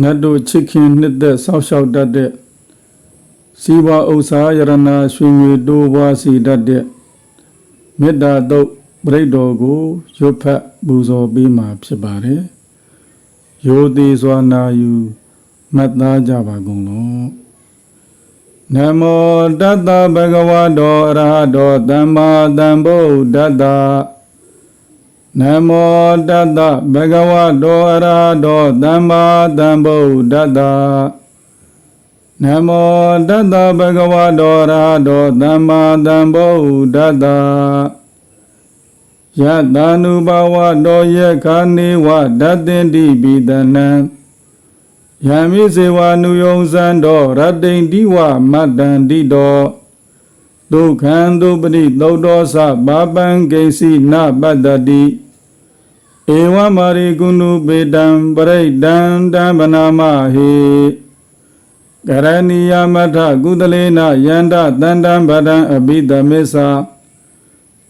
နတ်တို့ချစ်ခင်နှစ်သက်ဆောက်ရှောက်တတ်တဲ့စီဝါဥစ္စာယရနာရွှင်ငွေတိုးပွားစီတတ်တဲ့မေတ္တာတုတ်ပြိတ္တော်ကိုရွတ်ဖတ်ပူဇော်ပေးမှာဖြစ်ပါတယ်။ယောသေးစွာနာယူမှတ်သားကြပါကုန်လော။နမောတတ္တဗဂဝတောအရဟတောသမ္မာသမ္ဗုဒ္ဓတ္တ နမောတတ္တဗဂဝတောအရဟတောသမ္မာသမ္ဗုဒ္ဓတ္တနမောတတ္တဗဂဝတောအရဟတောသမ္မာသမ္ဗုဒ္ဓတ္တယတ ानु ဘဝတောယခာနေဝဓတ္တင်တိပိတနံယမိစေဝနုယုံစံတော်ရတ္တိန်တိဝမတ္တန္တိတော်ဒုက္ခံဒုပတိသုတ်တော်သဘာပံဂိစီနပတ္တတိ ဧဝမာရိကုဏုပေတံပရိဒံတံဗနာမဟေကရဏီယမထကုသလေနယန္တတန္တံဗဒံအဘိဓမေသာ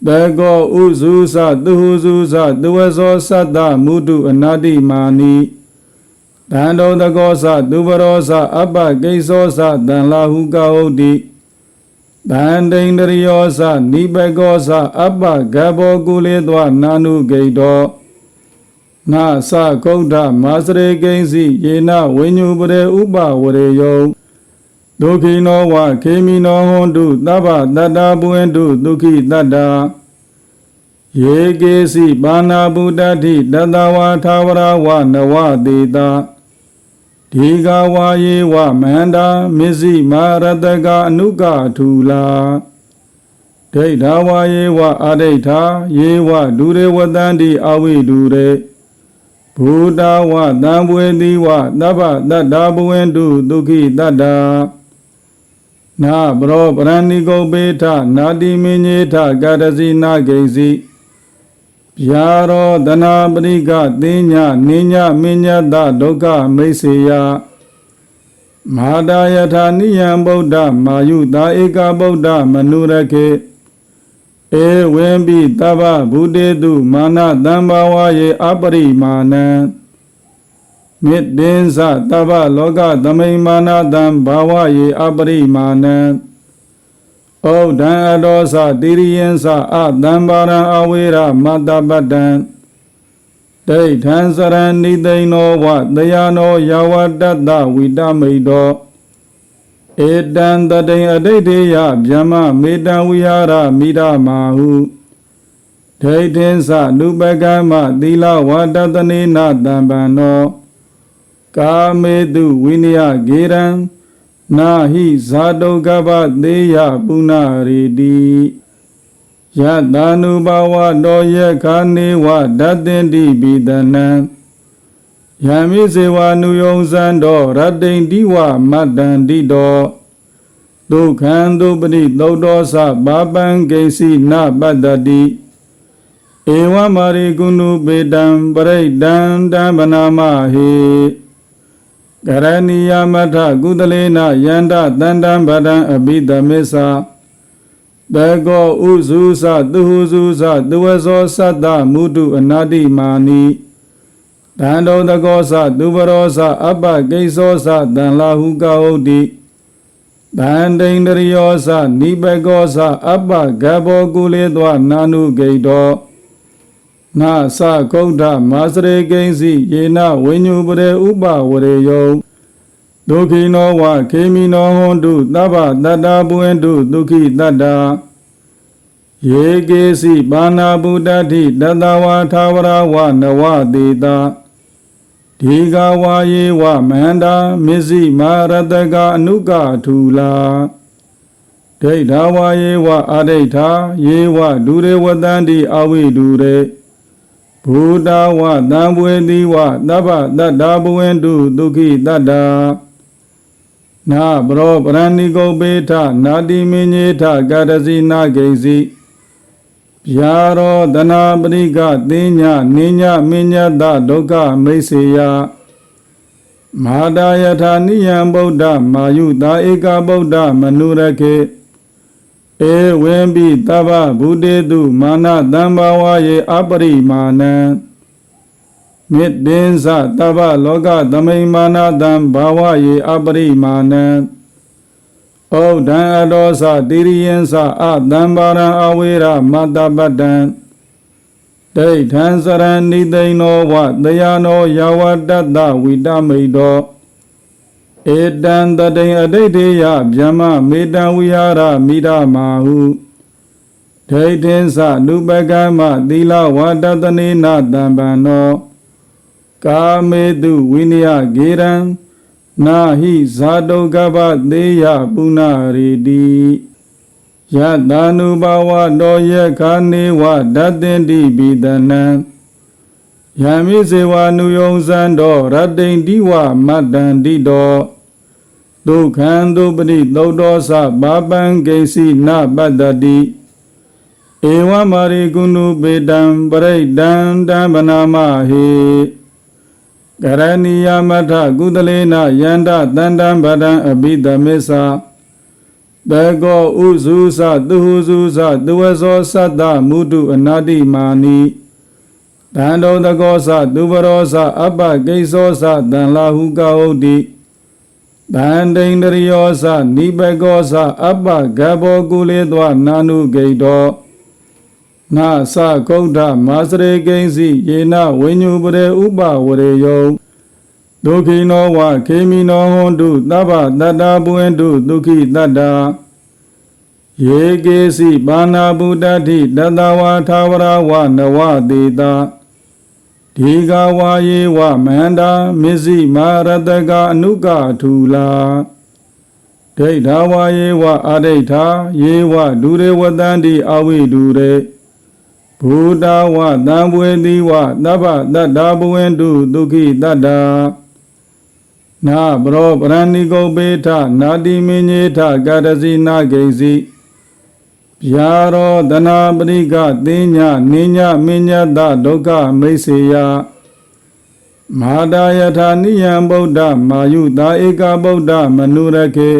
ဘေကောဥစုသသူဟုစုသသူဝဇောသတ္တမုတုအနာတိမာနိတန္တောတကောသသူပရောသအပ္ပကိသောသတံလာဟုကဟုတ်တိတန္တိန္ဒရိယောသနိဘကောသအပ္ပဂဘောကုလေသောနာနုဂိတော နာသကုဋ္ဌမာစရေကိဉ္စီယေနဝိညုပရေဥပဝရေယောဒုက္ခိနောဝခေမိနောဟွန်တုသဗ္ဗတတ္တာပုဝန္တုဒုက္ခိတတ္တာယေကေစီပါဏာဗုဒ္ဓတိတတဝါသာဝရဝနဝတေတာဒီဃဝါယေဝမန္တာမစ္စည်းမာရတကအနုကထူလာဒိဋ္ဌဝါယေဝအာဒိဋ္ဌာယေဝဒုရေဝတန္တိအဝိဒုရေ ဘူတာဝတံပွေတိဝသဗ္ဗတတ္တာဘဝန္တုဒုက္ခိတတ္တာနာဘရောပရဏိကုပေထနာတိမင်းညေထကာရစီနာဂိစီဗျာရောတနာပရိကသိညာနိညာမညတဒုက္ခမိတ်စေယမဟာတာယထာနိယံဗုဒ္ဓမာယုတာဧကဗုဒ္ဓမနုရခေ ဧဝံပိတဗ္ဗဗုတေတုမာနတံဘာဝယေအပရိမာဏံမေတ္တင်္စတဗ္ဗလောကသမိန်မာနတံဘာဝယေအပရိမာဏံဩဒံအတောသတိရိယံသအတံပါရံအဝေရမတ္တပတ္တံဒိဋ္ဌံစရဏိသိဏောဝတယနောယဝတတ္တဝိတမိတော ဧတံတတိအဋိဋ္ဌေယဗျမမေတံဝိဟာရမိဒမာဟုဒိဋ္ဌင်္စနုပကမသီလဝတတနေနတံပံနောကာမေတုဝိနယဂေရံနာဟိဇာတုကပ္ပသေးယပုဏ္ဏရေတိယတ ानु ဘဝတောယခာနေဝဓတ္တင်တိပိတနံ ယမိစေဝနုယုံစံတော်ရတ္တိန်တိဝမတ္တန္တိတောဒုက္ခံဒုပတိသုတ်တော်သဘာပံဂိစီနပတ္တတိဧဝမာရိကုဏုပေတံပရိဒံတံဗနာမဟေကရဏီယမထကုသလေနယန္တတန္တံဗဒံအဘိဓမေသာဘေကောဥစုသသူဟုစုသသူဝဇောသတ္တမုတုအနာတိမာနိ တန္တောတကောသသူပရောသအပ္ပကိသောသတံလာဟုကဟုတ်တိတန္တိန္ဒရိယောသနိဘကောသအပ္ပဂဘောကုလေသောနာနုဂိတောနာသကုဋ္ဌမာစရေကိဉ္စီယေနဝိညုပရေဥပဝရေယောဒုက္ခိနောဝခေမိနောဟွန်တုသဗ္ဗတတ္တာပုဝန္တုဒုက္ခိတတ္တာယေကေစီပါဏာဗုဒ္ဓတိတတဝါသာဝရဝနဝတေတာ ဒီဃဝါယေဝမန္တာမစ္စည်းမာရတကအနုကထူလာဒိဋ္ဌဝါယေဝအာဒိဋ္ဌာယေဝဒုရေဝတန္တိအဝိဒုရေဘူတာဝတံပွေတိဝသဗ္ဗတတ္တာဘဝန္တုဒုက္ခိတတ္တာနာဘရောပရဏိကုပေထနာတိမင်းညေထကာရစီနာဂိစီ ဗျာရောတနာပရိကသိညာနိညာမညတဒုက္ခမိတ်စေယမဟာတာယထာနိယံဗုဒ္ဓမာယုတာဧကဗုဒ္ဓမနုရခေဧဝံပိတဗ္ဗဗုတေတုမာနတံဘာဝယေအပရိမာဏံမေတ္တင်္စတဗ္ဗလောကသမိန်မာနတံဘာဝယေအပရိမာဏံ ဩဒံအတောသတိရိယံသအတံပါရံအဝေရမတ္တပတ္တံဒိဋ္ဌံစရဏိသိဏောဝတယနောယဝတတ္တဝိတမိတောဧတံတတိအဋိဋ္ဌေယဗျမမေတံဝိဟာရမိဒမာဟုဒိဋ္ဌိသနုပကမ္မသီလဝတတနေနတံပံနောကာမေတုဝိနယဂေရံ နာဟိဇာတုကပ္ပသေးယပုဏ္ဏရေတိယတ ानु ဘာဝတောယခာနေဝဓတ္တင်တိပိတနံယမိစေဝနုယုံဇံတော်ရတ္တိန်တိဝမတ္တန္တိတောဒုက္ခံဒုပတိသုတ်တော်သဘာပံဂိစီနပတ္တတိဧဝမာရိကုဏုပေတံပရိဒံတံဗနာမဟေ ကရဏီယမထကုသလေနယန္တတန္တံဗဒံအဘိဓမေသဘေကောဥစုသသူဟုစုသသူဝသောသတ္တမုတုအနာတိမာနိတန္တောတကောသသူပရောသအပ္ပကိသောသတံလာဟုကဟုတ်တိတန္တိန္ဒရိယောသနိဘကောသအပ္ပဂဘောကုလေသောနာနုဂိတော နာသကုဋ္ဌမာစရေကိဉ္စီယေနဝိညုပရေဥပဝရေယောဒုခိနောဝခေမိနောဟွန်တုသဗ္ဗတတ္တာပုဝေတုဒုခိတတ္တာယေကေစီပါဏာပုတ္တတိတတဝါသာဝရဝနဝတေတာဒီဃဝါယေဝမန္တာမစ္စည်းမာရတကအနုကထူလာဒိဋ္ဌဝါယေဝအဒိဋ္ဌာယေဝဒုရေဝတန္တိအဝိဒုရေ ဘူတာဝတံပွေတိဝသဗ္ဗတတ္တာဘဝန္တုဒုက္ခိတတ္တာနာဘရောပရဏိကုပေထနာတိမင်းညေထကာရစီနာဂိစီဗျာရောတနာပရိကသိညာနိညာမညတဒုက္ခမိတ်စေယမာတာယထာနိယံဗုဒ္ဓမာယုတာဧကဗုဒ္ဓမနုရခေ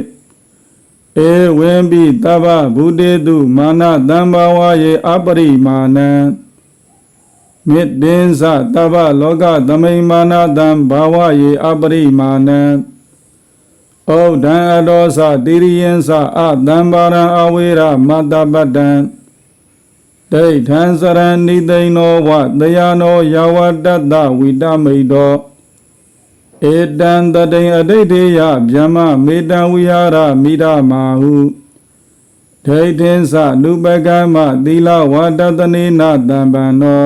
ဧဝံပိတဗ္ဗဗုတေတုမာနတံဘာဝယေအပရိမာဏံမေတ္တင်္စတဗ္ဗလောကသမိန်မာနတံဘာဝယေအပရိမာဏံဩဒံအတောသတိရိယံသအတံပါရံအဝေရမတ္တပတ္တံဒိဋ္ဌံစရဏိသိဏောဝတယနောယဝတတ္တဝိတမိတော ဧတံတတိန်အဋိဋ္ဌေယဗျမမေတံဝိဟာရမိဒမာဟုဒိဋ္ဌိသနုပကမ္မသီလဝတတနေနတံပံနော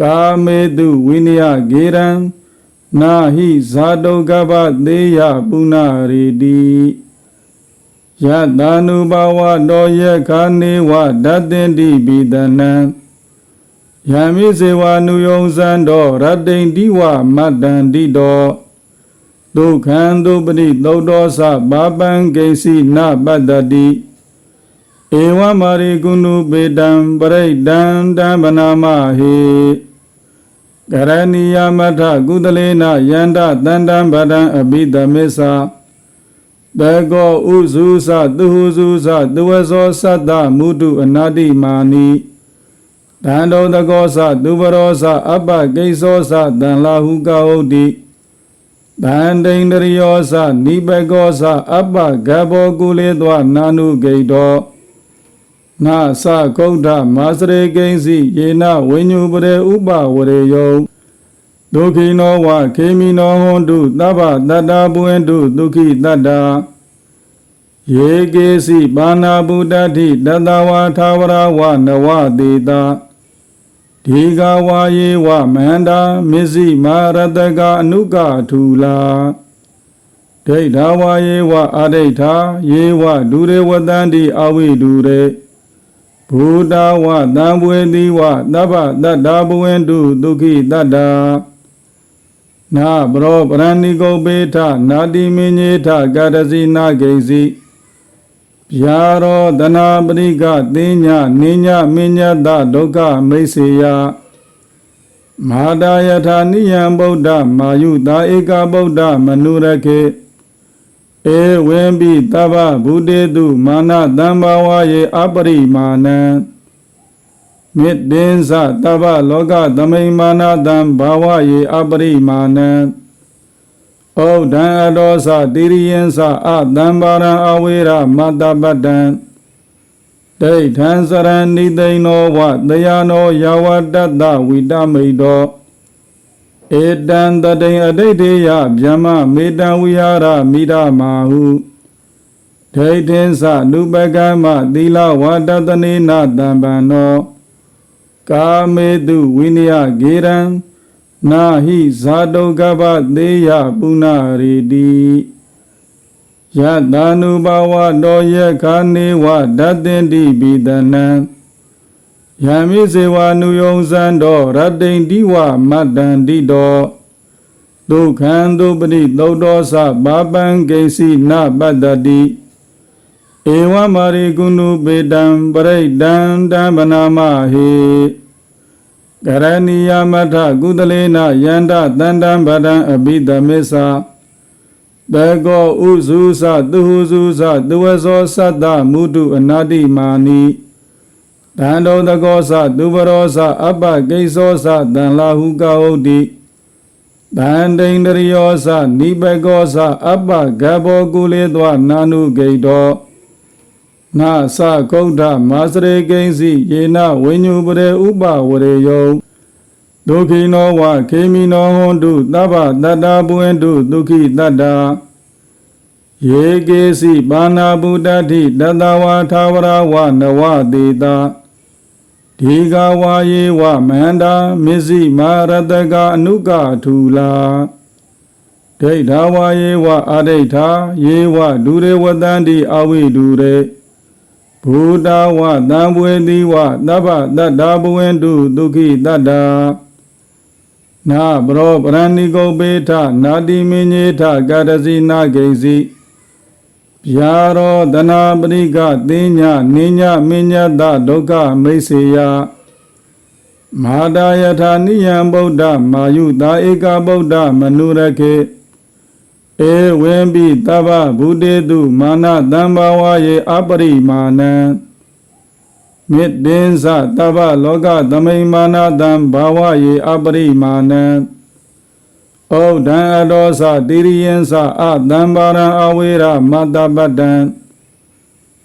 ကာမေတုဝိနယဂေရံနာဟိဇာတုကပ္ပသေးယပုဏ္ဏရေတိယတ ानु ဘာဝတောယခာနေဝဓတ္တင်တိပိတနံ ယမိစေဝနုယုံဇံတော်ရတ္တိန်တိဝမတ္တန္တိတောဒုက္ခံဒုပတိသုတ်တော်သဘာပံဂိစီနပတ္တတိဧဝမာရိကုဏုပေတံပရိဒံတံဗနာမဟေကရဏီယမထကုသလေနယန္တတန္တံဗဒံအဘိဓမေသဘေကောဥစုသသူဟုစုသသူဝသောသတ္တမုတုအနာတိမာနိ တန္တောတကောသသူပရောသအပ္ပကိသောသတံလာဟုကဟုတ်တိတန္တိန္ဒရိယောသနိဘကောသအပ္ပဂဘောကုလေသောနာနုဂိတောနာသကုဋ္ဌမာစရေကိဉ္စီယေနဝိညုပရေဥပဝရေယောဒုခိနောဝခေမိနောဟွန်တုသဗ္ဗတတ္တာပုဝန္တုဒုခိတတ္တာယေကေစီပါဏာပုတ္တိတတဝါသာဝရဝနဝတေတာ ဒီဃဝါယေဝမန္တာမစ္စည်းမာရတကအနုကထူလာဒိဋ္ဌဝါယေဝအဒိဋ္ဌာယေဝဒုရေဝတန္တိအဝိဒုရေဘူတာဝတံပွေတိဝသဗ္ဗတတ္တာဘဝန္တုဒုက္ခိတတ္တာနာဘရောပရဏိကုပေထနာတိမင်းညေထကာရစီနာဂိစီ ဗျာရောတနာပရိကသိညာနိညာမညတဒုက္ခမိတ်စေယမာတာယထာနိယံဗုဒ္ဓမာယုတာဧကဗုဒ္ဓမနုရခေဧဝံပိတဗ္ဗဗုတေတုမာနတံဘာဝယေအပရိမာဏံမေတ္တင်္စတဗ္ဗလောကသမိန်မာနတံဘာဝယေအပရိမာဏံ ဩဒံအတောသတိရိယံသအတံပါရံအဝေရမတ္တပတ္တံဒိဋ္ဌံစရဏိသိဏောဝတယနောယဝတ္တတဝိတမိတောဧတံတတိံအဋိဋ္ဌေယဗျမ္မမေတံဝိဟာရမိဒမာဟုဒိဋ္ဌင်္စနုပကမ္မသီလဝတ္တတနေနတံပန္နောကာမေတုဝိနယဂေရံ နာဟိဇာတုကပ္ပသေးယပုဏ္ဏရေတိယတ ानु ဘာဝတောယခာနေဝဓတ္တင်တိပိတနံယမိစေဝနုယုံဇံတော်ရတ္တိန်တိဝမတ္တန္တိတောဒုက္ခံဒုပတိသုတ်တော်သဘာပံဂိစီနပတ္တတိဧဝမာရိကုဏုပေတံပရိဒံတံဗနာမဟေ ကရဏီယမထကုသလေနယန္တတန္တံဗဒံအဘိဓမေသဘေကောဥစုသသူဟုစုသသူဝဇောသတ္တမုတုအနာတိမာနိတန္တောတကောသသူပရောသအပ္ပကိသောသတံလာဟုကဟုတ်တိတန္တိန္ဒရိယောသနိဘကောသအပ္ပဂဘောကုလေသောနာနုဂိတော နာသကုဋ္ဌမာစရေကိဉ္စီယေနဝိညုပရေဥပဝရေယောဒုခိနောဝခေမိနောဟွန်တုသဗ္ဗတတ္တာပုဝန္တုဒုခိတတ္တာယေကေစီပါဏာဗုဒ္ဓတိတတဝါသာဝရဝနဝတေတာဒီဃဝါယေဝမန္တာမစ္စည်းမာရတကအနုကထူလာဒိဋ္ဌာဝါယေဝအဒိဋ္ဌာယေဝဒုရေဝတန္တိအဝိဒုရေ ဘူတာဝတံဘွေတိဝသဗ္ဗတတ္တာဘဝန္တုဒုခိတတ္တာနာဘရောပရဏိကုပေထနာတိမင်းညေထကာရစီနာဂိစီဗျာရောတနာပရိကသိညာနိညာမညတဒုက္ခမိတ်စေယမဟာတာယထာနိယံဗုဒ္ဓမာယုတာဧကဗုဒ္ဓမနုရခေ ဧဝံပိတဗ္ဗဗုတေတုမာနတံဘာဝယေအပရိမာဏံမေတ္တင်္စတဗ္ဗလောကသမိန်မာနတံဘာဝယေအပရိမာဏံဩဒံအတောသတိရိယံသအတံပါရံအဝေရမတ္တပတ္တံ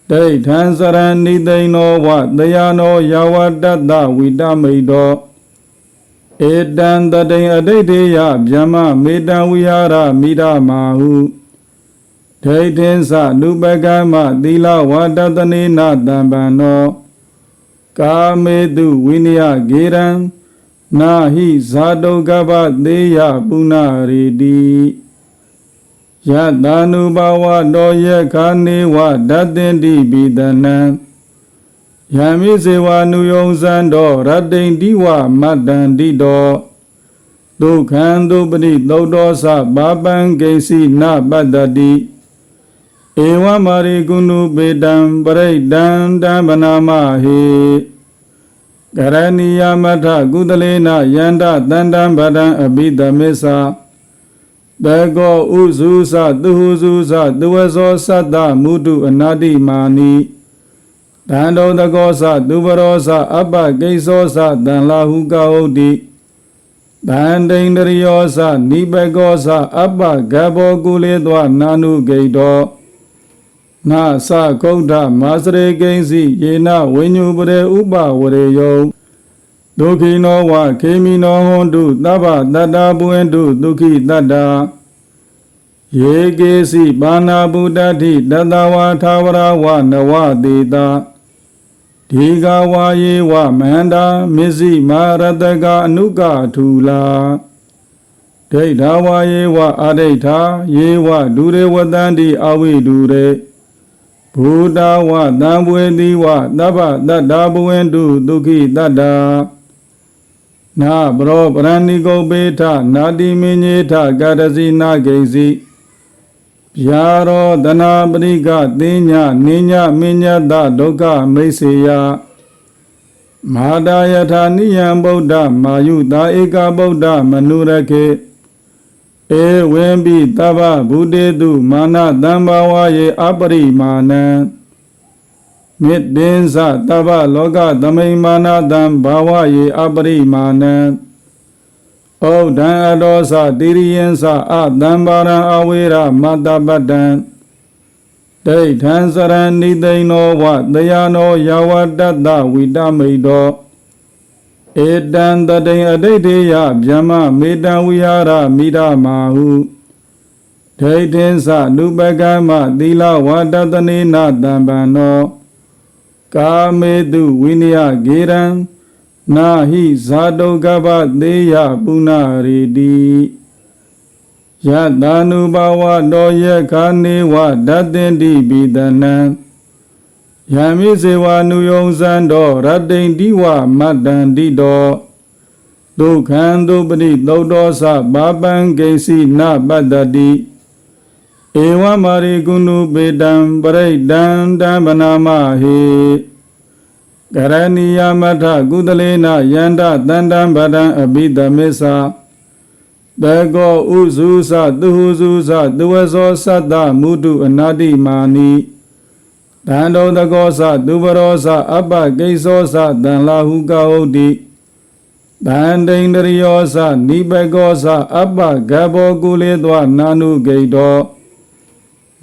ဒိဋ္ဌံစရဏိသိဏောဝတယနောယဝတ္တတဝိတမိတော ဧတံတတိံအဋိဋ္ဌေယဗျမ္မမေတံဝိဟာရမိဒမာဟုဒိဋ္ဌင်္စနုပကမ္မသီလဝါဒတနေနတံပန္နောကာမေတုဝိနယဂေရံနာဟိဇာတုကပ္ပသေးယပုဏ္ဏရေတိယတ ानु ဘာဝတောယခာနေဝဓတ္တင်တိပိတနံ ယမိစေဝနုယုံဇံတော်ရတ္တိန်တိဝမတ္တန္တိတောဒုက္ခံဒုပတိသုတ်တော်သဘာပံဂိစီနပတ္တတိဧဝမာရိကုဏုပေတံပရိဒံတံဗနာမဟေကရဏီယမထကုသလေနယန္တတန္တံဗဒံအဘိဓမေသဘေကောဥစုသသူဟုစုသသူဝဇောသတ္တမုတုအနာတိမာနိ တန္တောတကောသသူပရောသအပ္ပကိသောသတံလာဟုကဟုတ်တိတန္တိန္ဒရိယောသနိဘကောသအပ္ပဂဘောကုလေသောနာနုဂိတောနာသကုဋ္ဌမာစရေကိဉ္စီယေနဝိညုပရေဥပဝရေယောဒုခိနောဝခေမိနောဟွန်တုသဗ္ဗတတ္တာပုဝန္တုဒုခိတတ္တာယေကေစီပါဏာဗုဒ္ဓတိတတဝါသာဝရဝနဝတေတာ ဒီဃဝါယေဝမန္တာမစ္စည်းမာရတကအနုကထူလာဒိဋ္ဌာဝါယေဝအဒိဋ္ဌာယေဝဒုရေဝတန္တိအဝိဒုရေဘူတာဝတံပွေတိဝသဗ္ဗတတ္တာဘဝန္တုဒုခိတတ္တာနာဘရောပရဏိကုပေထနာတိမင်းညေထကာရစီနာဂိစီ ဗျာရောတနာပရိကသိညာနိညာမညတဒုက္ခမိတ်စေယမာတာယထာနိယံဗုဒ္ဓမာယုတာဧကဗုဒ္ဓမနုရခေဧဝံပိတဗ္ဗဗုတေတုမာနတံဘာဝယေအပရိမာဏံမေတ္တင်္စတဗ္ဗလောကသမိန်မာနတံဘာဝယေအပရိမာဏံ ဩဒံအတောသတိရိယံသအတံပါရံအဝေရမတ္တပတ္တံဒိဋ္ဌံစရဏိသိဏောဝတယနောယဝတ္တတဝိတမိတောဧတံတတိံအဋိဋ္ဌေယဗျမ္မမေတံဝိဟာရမိဒမာဟုဒိဋ္ဌင်္စနုပကမ္မသီလဝတ္တတနေနတံပံနောကာမေတုဝိနယဂေရံ နာဟိဇာတုကပ္ပသေးယပုဏ္ဏရေတိယတ ानु ဘဝတောယခာနေဝဓတ္တင်တိပိတနံယမိစေဝနုယုံဇံတော်ရတ္တိန်တိဝမတ္တန္တိတော်ဒုက္ခံဒုပတိသုတ်တော်သဘာပံဂိစီနပတ္တတိဧဝမာရိကုဏုပေတံပရိဒံတံဗနာမဟေ ကရဏီယမထကုသလေနယန္တတန္တံဗဒံအဘိဓမေသဘေကောဥစုသသူဟုစုသသူဝဇောသတ္တမုတုအနာတိမာနိတန္တောတကောသသူပရောသအပ္ပကိစ္စောသတံလာဟုကဟုတ်တိတန္တိန္ဒရိယောသနိဘကောသအပ္ပဂဘောကုလေသောနာနုဂိတော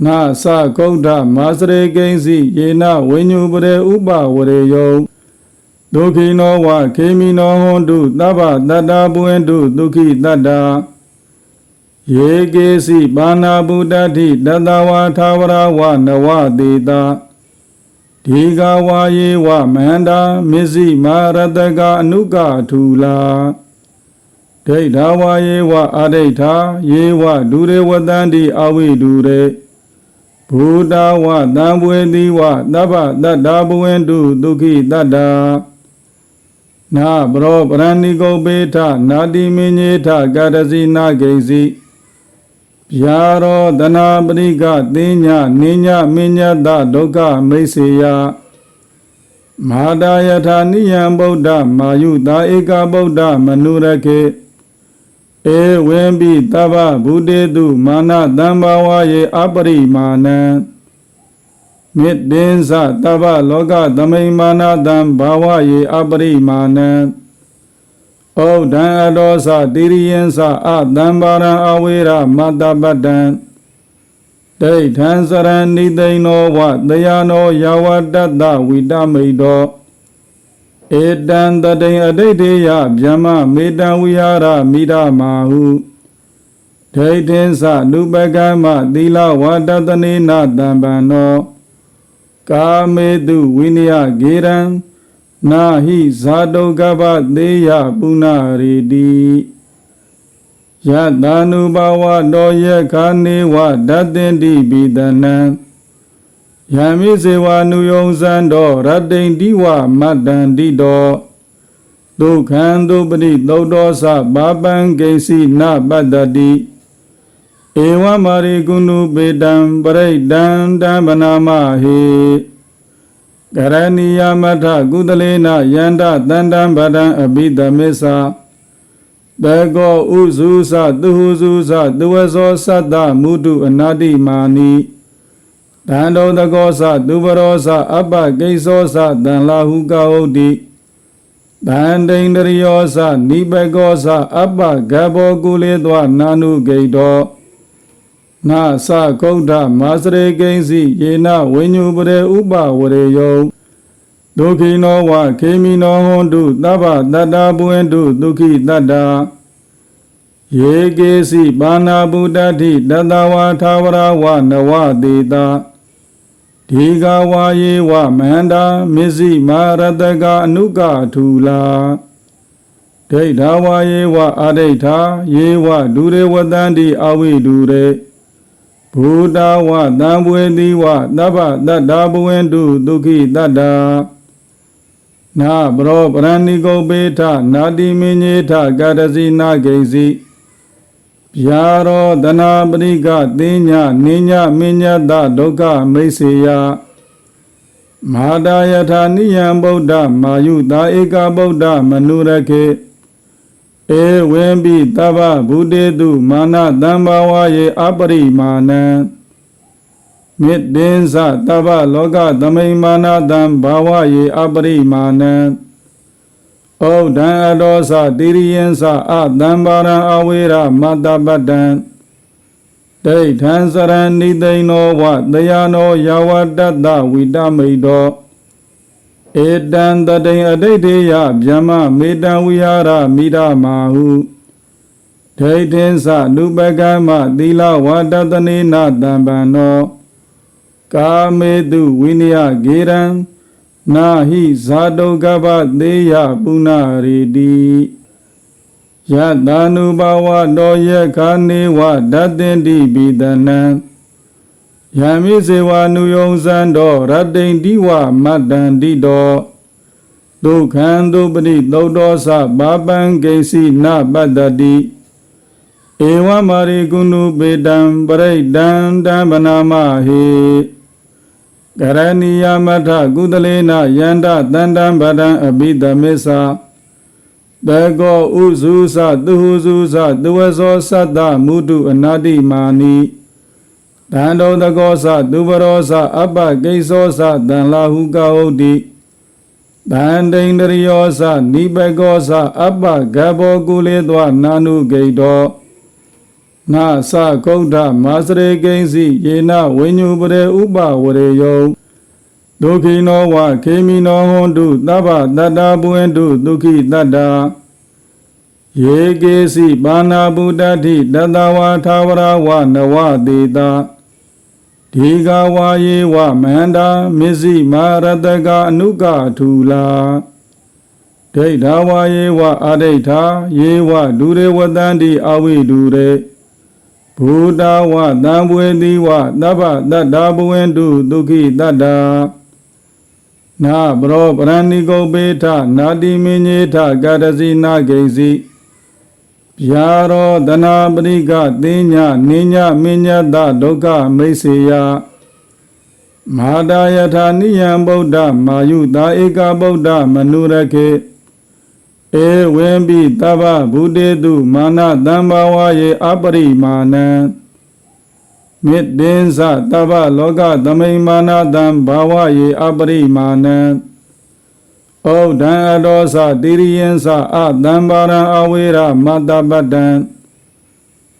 နာသကုဋ္ဌမာစရေကိဉ္စီယေနဝိညုပရေဥပဝရေယောဒုခိနောဝခေမိနောဟွန်တုသဗ္ဗတတ္တာပွင့်တုဒုခိတတ္တာယေကေစီပါဏာပုတ္တတိတတဝါသာဝရဝနဝတေတာဒီဃဝါယေဝမန္တာမစ္စိမာရတကအနုကထူလာဒိဋ္ဌဝါယေဝအဒိဋ္ဌာယေဝဒုရေဝတန္တိအဝိဒုရေ ဘူတာဝတံပွေတိဝသဗ္ဗတတ္တာဘဝင်တုဒုက္ခိတတ္တာနာဘရောပရဏိကုပေထနာတိမင်းညေထကာရစီနာဂိစီဗျာရောတနာပရိကတင်းညနိညမင်းညတဒုက္ခမိတ်စေယမဟာတာယထာနိယံဗုဒ္ဓမာယုတာဧကဗုဒ္ဓမနုရခေ ဧဝံပိတဗ္ဗဗုတေတုမာနတံဘာဝယေအပရိမာဏံမေတ္တင်္စတဗ္ဗလောကသမိန်မာနတံဘာဝယေအပရိမာဏံဩဒံအတောသတိရိယံသအတံပါရံအဝေရမတ္တပတ္တံဒိဋ္ဌံစရဏိသိဏောဝတယနောယဝတ္တတဝိတမိတော ဧတံတတိံအဋိဋ္ဌေယဗျမ္မမေတံဝိဟာရမိဒမာဟုဒိဋ္ဌင်္စနုပကမ္မသီလဝါဒတနေနတံပံနောကာမေတုဝိနယဂေရံနာဟိဇာတုကပ္ပသေးယပုဏ္ဏရေတိယတ ानु ဘဝတောယခာနေဝဓတ္တင်တိပိတနံ ယမိစေဝနုယုံဇံတော်ရတ္တိန်တိဝမတ္တန္တိတော်ဒုက္ခံဒုပတိသုတ်တော်သဘာပံဂိစီနပတ္တတိဧဝမာရိကုဏုပေတံပရိဒံတံဗနာမဟေကရဏီယမထကုသလေနယန္တတန္တံဗဒံအဘိဓမေသဘေကောဥစုသသူဟုစုသသူဝဇောသတ္တမုတုအနာတိမာနိ တန္တောတကောသသူပရောသအပ္ပကိစ္စောသတံလာဟုကဟုတ်တိတန္တိန္ဒရိယောသနိဘကောသအပ္ပဂဘောကုလေသောနာနုဂိတောနာသကုဋ္ဌမာစရေကိဉ္စီယေနဝိညုပရေဥပဝရေယောဒုခိနောဝခေမိနောဟွန်တုသဗ္ဗတတ္တာပွင့်တုဒုခိတတ္တာယေကေစီပါဏာဗုဒ္ဓတိတတဝါသာဝရဝနဝတေတာ ဒီဃဝါယေဝမန္တာမစ္စိမာရတကအနုကထူလာဒိဋ္ဌဝါယေဝအဒိဋ္ဌာယေဝဒုရေဝတန္တိအဝိဒုရေဘူတာဝတံပွေတိဝသဗ္ဗတတ္တာဘဝင်တုဒုခိတတ္တာနာဘရောပရဏိကုပေထနာတိမင်းညေထကာရစီနာဂိစီ ဗျာရောတနာပရိကတင်းညနိညမင်းညတဒုက္ခမိတ်စေယမဟာတာယထာနိယံဗုဒ္ဓမာယုတာဧကဗုဒ္ဓမနုရခေဧဝံပိတဗ္ဗဗုတေတုမာနတံဘာဝယေအပရိမာဏံမေတ္တင်္စတဗ္ဗလောကသမိန်မာနာတံဘာဝယေအပရိမာဏံ ဩဒံအတောသတိရိယံသအတံပါရံအဝေရမတ္တပတ္တံဒိဋ္ဌံစရဏိသိဏောဝတယနောယဝတ္တတဝိတမိတောဧတံတတိံအဋိဋ္ဌေယဗျမမေတံဝိဟာရမိဒမာဟုဒိဋ္ဌင်္စနုပကမ္မသီလဝါဒတနေနတံပန္နောကာမေတုဝိနယဂေရံ နာဟိဇာတုကပ္ပသေးယပုဏ္ဏရေတိယတ ानु ဘဝတောယခာနေဝဓတ္တင်တိပိတနံယမိစေဝနုယုံဇံတော်ရတ္တိန်တိဝမတ္တန္တိတော်ဒုက္ခံဒုပတိသုတ်တော်သဘာပံဂိစီနပတ္တတိဧဝမာရိကုဏုပေတံပရိဒံတံဗနာမဟေ ကရဏီယမထကုသလေနယန္တတန္တံဗဒံအဘိဓမေသဘေကောဥစုသသူဟုစုသသူဝဇောသတ္တမုတုအနာတိမာနိတန္တောတကောသသူပရောသအပ္ပကိသောသတံလာဟုကဟုတ်တိတန္တိန္ဒရိယောသနိဘကောသအပ္ပဂဘောကုလေသောနာနုဂိတော နာသကုဋ္ဌမာစရေကိဉ္စီယေနဝိညုပရေဥပဝရေယောဒုခိနောဝခေမိနောဟွန်တုသဗ္ဗတတ္တာပုဝန္တုဒုခိတတ္တာယေကေစီပါဏာပုတ္တတိတတဝါသာဝရဝနဝတေတာဒီဃဝါယေဝမန္တာမစ္စည်းမာရတကအနုကထူလာဒိဋ္ဌဝါယေဝအာဒိဋ္ဌာယေဝဒုရေဝတန္တိအဝိဒုရေ ဘူတာဝတံဘွေတိဝသဗ္ဗတတ္တာဘဝန္တုဒုခိတတ္တာနာဘရောပရဏိကုပေထနာတိမင်းညေထကာရစီနာဂိစီဗျာရောတနာပရိကသိညာနိညာမညတဒုက္ခမိတ်စေယမဟာတာယထာနိယံဗုဒ္ဓမာယုတာဧကဗုဒ္ဓမနုရခေ ဧဝံပိတဗ္ဗဗုတေတုမာနတံဘာဝယေအပရိမာဏံမေတ္တင်္စတဗ္ဗလောကသမိန်မာနတံဘာဝယေအပရိမာဏံဩဒံအတောသတိရိယံသအတံပါရံအဝေရမတ္တပတ္တံ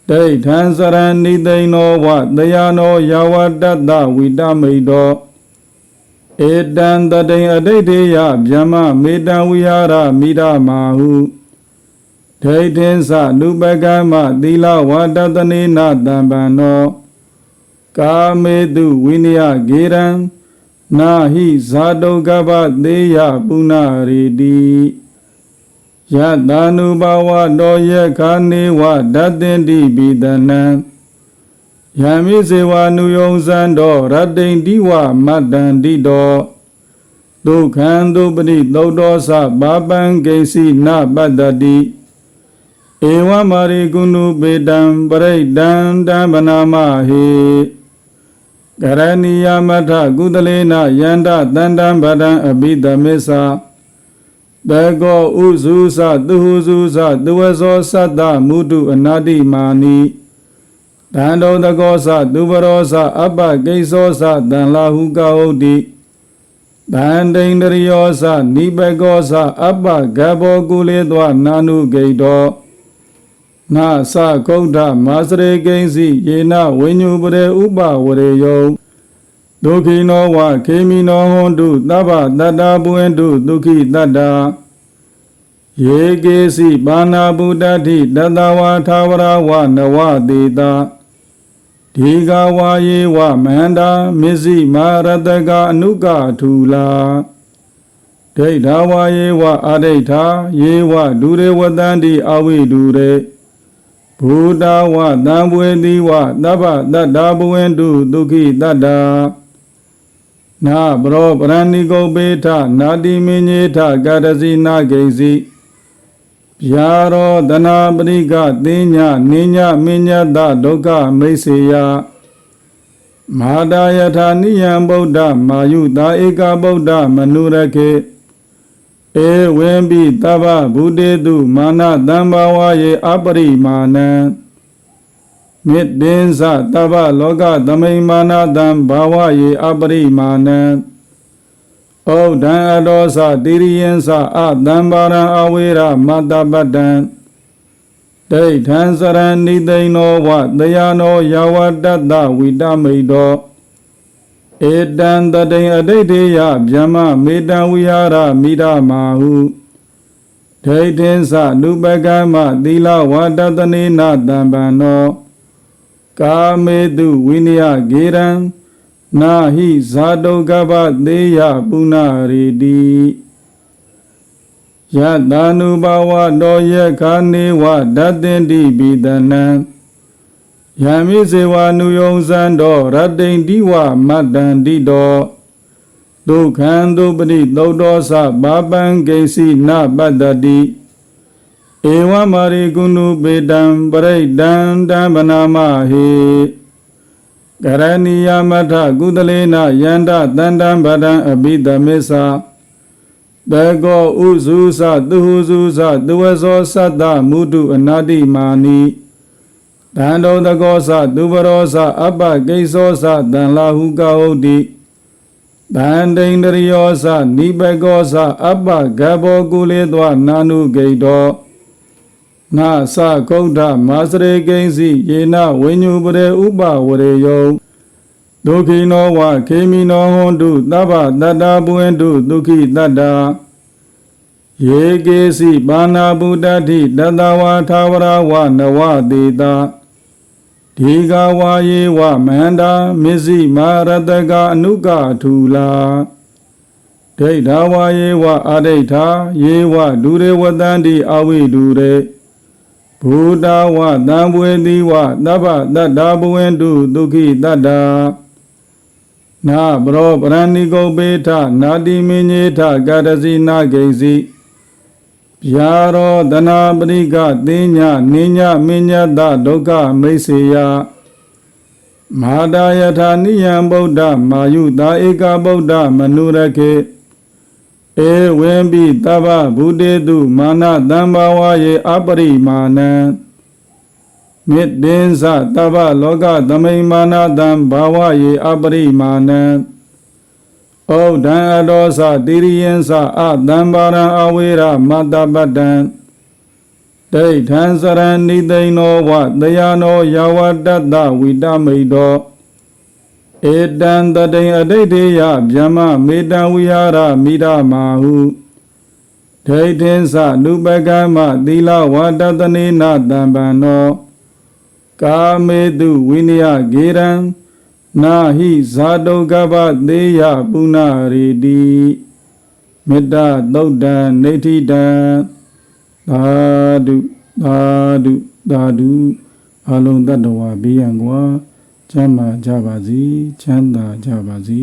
ဒိဋ္ဌံစရဏိသိဏောဝတယနောယဝတ္တတဝိတမိတော ဧတံတတိံအဋိဋ္ဌေယဗျမမေတံဝိဟာရမိဒမာဟုဒိဋ္ဌင်္စနုပကမ္မသီလဝါဒတနေနတံပန္နောကာမေတုဝိနယဂေရံနာဟိဇာတုကပ္ပသေးယပုဏ္ဏရေတိယတ ानु ဘဝတောယခာနေဝဓတ္တင်တိပိတနံ ယမိစေဝနုယုံဇံတော်ရတ္တိန်တိဝမတ္တန္တိတော်ဒုက္ခံဒုပတိသုတ်တော်သဘာပံဂိစီနပတ္တတိဧဝမာရိကုဏုပေတံပရိဒံတံဗနာမဟေကရဏီယမထကုသလေနယန္တတန္တံဗဒံအဘိဓမေသဘေကောဥစုသသူဟုစုသသူဝဇောသတ္တမုတုအနာတိမာနိ တန္တောတကောသသူပရောသအပ္ပကိသောသတံလာဟုကဟုတ်တိတန္တိန္ဒရိယောသနိဘကောသအပ္ပဂဘောကုလေသောနာနုဂိတောနာသကုဋ္ဌမာစရေကိဉ္စီယေနဝိညုပရေဥပဝရေယောဒုခိနောဝခေမိနောဟွန်တုသဗ္ဗတတ္တာပုဝန္တုဒုခိတတ္တာယေကေစီပါဏာပုတ္တိတတဝါသာဝရဝနဝတေတာ ဒီဃဝါယေဝမန္တာမစ္စည်းမာရတကအနုကထူလာဒိဋ္ဌဝါယေဝအာဒိဋ္ဌာယေဝဒုရေဝတန္တိအဝိဒုရေဘူတာဝတံပွေတိဝသဗ္ဗတတ္တာဘဝန္တုဒုခိတတ္တာနာဘရောပရဏိကုပေထနာတိမင်းညေထကာရစီနာဂိစီ ဗျာရောတနာပရိကသိညာနိညာမညတဒုက္ခမိတ်စေယမဟာတာယထာနိယံဗုဒ္ဓမာယုတာဧကဗုဒ္ဓမနုရခေဧဝံပိတဗ္ဗဗုတေတုမာနတံဘာဝယေအပရိမာဏံမေတ္တင်္စတဗ္ဗလောကသမိန်မာနာတံဘာဝယေအပရိမာဏံ ဩဒံအတောသတိရိယံသအတံပါရံအဝေရမတ္တပတ္တံဒိဋ္ဌံစရဏိသိဏောဝတယနောယဝတ္တတဝိတမိတောဧတံတတိံအဋိဋ္ဌေယဗျမ္မမေတံဝိဟာရမိဒမာဟုဒိဋ္ဌင်္စနုပကမ္မသီလဝါဒတနေနတံပံနောကာမေတုဝိနယဂေရံ နာဟိဇာတုကပ္ပသေးယပုဏ္ဏရေတိယတ ानु ဘဝတောယခာနေဝဓတ္တင်တိပိတနံယံမိစေဝနုယုံဇံတော်ရတ္တိန်တိဝမတ္တန္တိတောဒုက္ခံဒုပတိသုတ်တော်သဘာပံဂိစီနပတ္တတိဧဝမာရိကုဏုပေတံပရိဒံတံဗနာမဟေ ကရဏီယမထကုသလေနယန္တတန္တံဗဒံအဘိဓမေသဘေကောဥစုသသူဟုစုသသူဝဇောသတ္တမုတုအနာတိမာနိတန္တောတကောသသူပရောသအပ္ပကိသောသတန်လာဟုကဟုတ်တိတန်တိန်တရိယောသနိဘကောသအပ္ပဂဘောကုလေသောနာနုဂိတော နာသကုဋ္ဌမာစရေကိဉ္စီယေနဝိညုပရေဥပဝရေယောဒုခိနောဝခေမိနောဟွန်တုသဗ္ဗတတ္တာပုဝေတုဒုခိတတ္တာယေကေစီပါဏာပုတ္တတိတတဝါသာဝရဝနဝတေတာဒီဃဝါယေဝမန္တာမစ္စည်းမာရတကအနုကထူလာဒိဋ္ဌဝါယေဝအဒိဋ္ဌာယေဝဒုရေဝတန္တိအဝိဒုရေ ဘူတာဝတံပွေတိဝသဗ္ဗတတ္တာဘဝန္တုဒုက္ခိတတ္တာနာဘရောပရဏိကုပေထနာတိမင်းညေထကာရစီနာဂိစီဗျာရောတနာပရိကသိညာနိညာမညတဒုက္ခမိတ်စေယမာတာယထာနိယံဗုဒ္ဓမာယုတာဧကဗုဒ္ဓမနုရခေ ဧဝံပိတဗ္ဗဗုတေတုမာနတံဘာဝယေအပရိမာဏံမေတ္တင်္စတဗ္ဗလောကသမိန်မာနတံဘာဝယေအပရိမာဏံဩဒံအတောသတိရိယံသအတံပါရံအဝေရမတ္တပတ္တံဒိဋ္ဌံစရဏိသိဏောဝတယနောယဝတ္တတဝိတမိတော ဧတံတတိံအဋိဋ္ဌေယဗျမ္မမေတံဝိဟာရမိဒမာဟုဒိဋ္ဌင်္စနုပကမ္မသီလဝါဒတနေနတံပံနောကာမေတုဝိနယဂေရံနာဟိဇာတုကပ္ပသေးယပုဏ္ဏရေတိမေတ္တာသုတ်တံနေဋ္ဌိတံသာဓုသာဓုသာဓုအလုံးတတ္တဝါဘေးရန်ကွာ ချမ်းသာကြပါစေချမ်းသာကြပါစေ